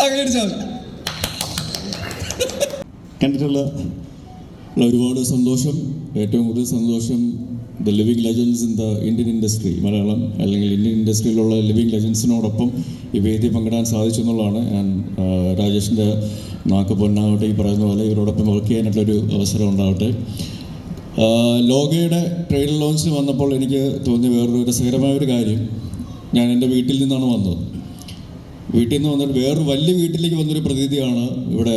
കണ്ടിട്ടുള്ള ഒരുപാട് സന്തോഷം ഏറ്റവും കൂടുതൽ സന്തോഷം the living legends in the Indian industry Malayalam അല്ലെങ്കിൽ ഇന്ത്യൻ ഇൻഡസ്ട്രിയിലുള്ള ലിവിങ് ലെജൻസിനോടൊപ്പം ഈ വേദി പങ്കിടാൻ സാധിച്ചു എന്നുള്ളതാണ്. ഞാൻ ആ, രാജേഷിന്റെ നാക്ക് പൊന്നാവട്ടെ ഈ പറയുന്ന പോലെ ഇവരോടൊപ്പം വർക്ക് ചെയ്യാനായിട്ടൊരു അവസരം ഉണ്ടാവട്ടെ. ലോഗയുടെ ട്രെയിലർ ലോഞ്ചിന് വന്നപ്പോൾ എനിക്ക് തോന്നിയ വേറൊരു രസകരമായ ഒരു കാര്യം. ഞാൻ എന്റെ വീട്ടിൽ നിന്നാണ് വന്നത്. വീട്ടിൽ നിന്ന് വന്നിട്ട് വേറൊരു വലിയ വീട്ടിലേക്ക് വന്നൊരു പ്രതീതിയാണ് ഇവിടെ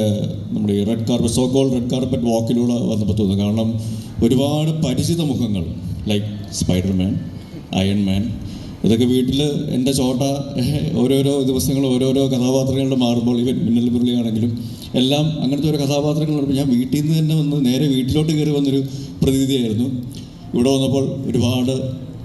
നമ്മുടെ ഈ red carpet call red carpet വാക്കിലൂടെ വന്നപ്പോൾ തോന്നുന്നത്. കാരണം ഒരുപാട് പരിചിത മുഖങ്ങൾ ലൈക്ക് സ്പൈഡർമാൻ അയൺമാൻ ഇതൊക്കെ വീട്ടിൽ എന്റെ ചോട്ട ഓരോരോ ദിവസങ്ങൾ ഓരോരോ കഥാപാത്രങ്ങളുടെ മാറുമ്പോൾ ഇവൻ മിന്നൽ മുരളിയാണെങ്കിലും എല്ലാം അങ്ങനത്തെ ഓരോ കഥാപാത്രങ്ങൾ ഞാൻ വീട്ടിൽ നിന്ന് തന്നെ വന്ന് നേരെ വീട്ടിലോട്ട് കയറി വന്നൊരു പ്രതീതിയായിരുന്നു. ഇവിടെ വന്നപ്പോൾ ഒരുപാട്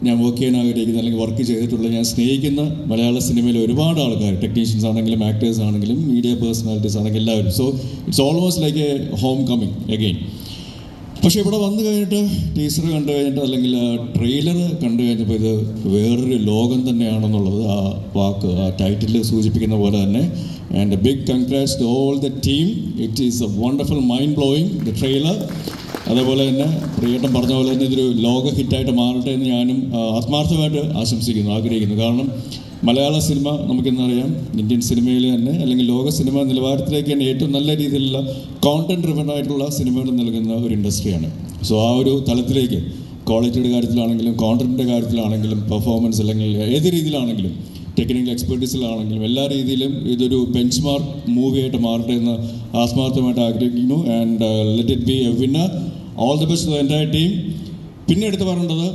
ഞാൻ വർക്ക് ചെയ്യാൻ ആഗ്രഹിക്കുന്ന അല്ലെങ്കിൽ വർക്ക് ചെയ്തിട്ടുള്ള ഞാൻ സ്നേഹിക്കുന്ന മലയാള സിനിമയിലെ ഒരുപാട് ആൾക്കാർ ടെക്നീഷ്യൻസ് ആണെങ്കിലും ആക്ടേഴ്സ് ആണെങ്കിലും മീഡിയ പേഴ്സണാലിറ്റീസ് ആണെങ്കിലും എല്ലാവരും. So it's almost like a home coming again പക്ഷേ ഇവിടെ വന്നു കഴിഞ്ഞിട്ട് ടീച്ചർ കണ്ടു കഴിഞ്ഞിട്ട് അല്ലെങ്കിൽ ആ ട്രെയിലർ കണ്ടു കഴിഞ്ഞപ്പോൾ ഇത് വേറൊരു ലോകം തന്നെയാണെന്നുള്ളത് ആ വാക്ക് ആ ടൈറ്റിൽ സൂചിപ്പിക്കുന്ന പോലെ തന്നെ. And big congrats to all the team it is a wonderful mind blowing the trailer അതേപോലെ തന്നെ പ്രിയേട്ടൻ പറഞ്ഞ പോലെ തന്നെ ഇതൊരു ലോക ഹിറ്റായിട്ട് മാറട്ടെ എന്ന് ഞാനും ആത്മാർത്ഥമായിട്ട് ആശംസിക്കുന്നു ആഗ്രഹിക്കുന്നു. കാരണം മലയാള സിനിമ നമുക്കെന്നറിയാം ഇന്ത്യൻ സിനിമയിൽ തന്നെ അല്ലെങ്കിൽ ലോക സിനിമ നിലവാരത്തിലേക്ക് തന്നെ ഏറ്റവും നല്ല രീതിയിലുള്ള കോണ്ടന്റ് ഡ്രിവൺ ആയിട്ടുള്ള സിനിമകൾ നൽകുന്ന ഒരു ഇൻഡസ്ട്രിയാണ്. സോ ആ ഒരു തലത്തിലേക്ക് ക്വാളിറ്റിയുടെ കാര്യത്തിലാണെങ്കിലും കോണ്ടന്റിന്റെ കാര്യത്തിലാണെങ്കിലും പെർഫോമൻസ് അല്ലെങ്കിൽ ഏത് രീതിയിലാണെങ്കിലും ടെക്നിക്കൽ എക്സ്പെർട്ടീസിലാണെങ്കിലും എല്ലാ രീതിയിലും ഇതൊരു ബെഞ്ച് മാർക്ക് മൂവിയായിട്ട് മാറട്ടെ എന്ന് ആത്മാർത്ഥമായിട്ട് ആഗ്രഹിക്കുന്നു. And let it be a winner all the best എന്റെ ടീം പിന്നെ എടുത്ത് പറയേണ്ടത്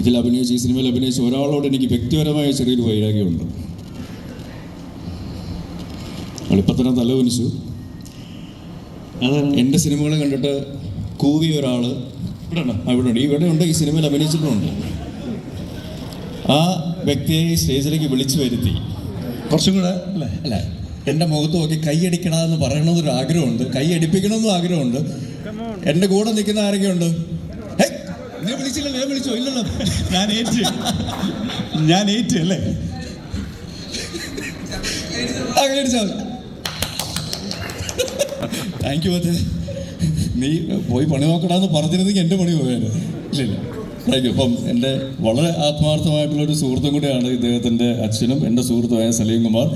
ഇതിൽ അഭിനയിച്ച് ഈ സിനിമയിൽ അഭിനയിച്ച ഒരാളോട് എനിക്ക് വ്യക്തിപരമായ ചെറിയൊരു വൈരാഗ്യമുണ്ട്. തന്നെ തലവനിച്ചു എന്റെ സിനിമകൾ കണ്ടിട്ട് കൂവി ഒരാൾ ഇവിടെ ഇവിടെ ഉണ്ട് ഇവിടെ ഉണ്ട് ഈ സിനിമയിൽ അഭിനയിച്ചിട്ടുണ്ട് ആ വ്യക്തിയെ സ്റ്റേജിലേക്ക് വിളിച്ചു വരുത്തി. കുറച്ചും കൂടെ അല്ലേ? അല്ലേ എന്റെ മുഖത്ത് നോക്കി കൈയടിക്കണമെന്ന് പറയണമെന്നൊരു ആഗ്രഹമുണ്ട്. കൈ അടിപ്പിക്കണമെന്നും ആഗ്രഹമുണ്ട്. എന്റെ കൂടെ നിൽക്കുന്ന ആരൊക്കെയുണ്ട്? നീ വിളിച്ചില്ലല്ലോ ഞാൻ വിളിച്ചോ? ഇല്ലല്ലോ. ഞാൻ ഏറ്റ്. ഞാൻ ഏറ്റ് അല്ലേ? താങ്ക് യു അച്ഛൻ നീ പോയി പണി നോക്കണമെന്ന് പറഞ്ഞിരുന്നെങ്കിൽ എന്റെ പണി പോയാൽ? ഇല്ലില്ല. ഇല്ല താങ്ക് യു അപ്പം എന്റെ വളരെ ആത്മാർത്ഥമായിട്ടുള്ള ഒരു സുഹൃത്തും കൂടിയാണ് ഇദ്ദേഹത്തിന്റെ അച്ഛനും എന്റെ സുഹൃത്തുമായ സലീം കുമാർ.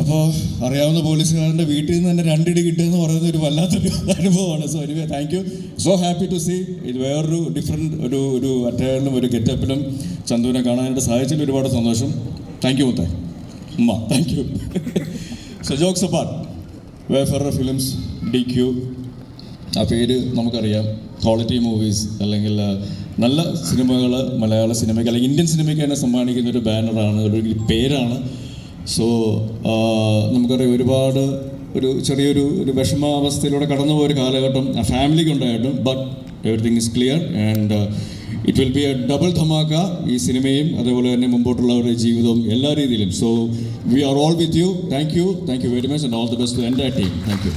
അപ്പോൾ അറിയാവുന്ന പോലീസുകാരന്റെ വീട്ടിൽ നിന്ന് തന്നെ രണ്ടിടി കിട്ടുക പറയുന്നത് ഒരു വല്ലാത്തൊരു അനുഭവമാണ്. So anyway thank you so happy to see ഇത് വേറൊരു ഡിഫറെന്റ് ഒരു ഒരു അറ്റയറിലും ഒരു ഗെറ്റപ്പിലും ചന്തുവിനെ കാണാനായിട്ട് സാധിച്ചതിൽ ഒരുപാട് സന്തോഷം. താങ്ക് യു മുത്തേ ഉമ്മ thank you so jokes apart Wayfarer films D Q ആ പേര് നമുക്കറിയാം. ക്വാളിറ്റി മൂവീസ് അല്ലെങ്കിൽ നല്ല സിനിമകൾ മലയാള സിനിമയ്ക്ക് അല്ലെങ്കിൽ ഇന്ത്യൻ സിനിമയ്ക്ക് തന്നെ സമ്മാനിക്കുന്ന ഒരു ബാനറാണ് ഒരു പേരാണ് സോ നമുക്കറിയാം ഒരുപാട് ഒരു ചെറിയൊരു ഒരു വിഷമാവസ്ഥയിലൂടെ കടന്നു പോയൊരു കാലഘട്ടം ഫാമിലിക്ക് ഉണ്ടായിട്ടും but everything is clear and it will be a double dhamaka ഈ സിനിമയും അതേപോലെ തന്നെ മുമ്പോട്ടുള്ളവരുടെ ജീവിതവും എല്ലാ രീതിയിലും. So we are all with you thank you thank you very much and all the best to എന്റെ ടീം താങ്ക് യു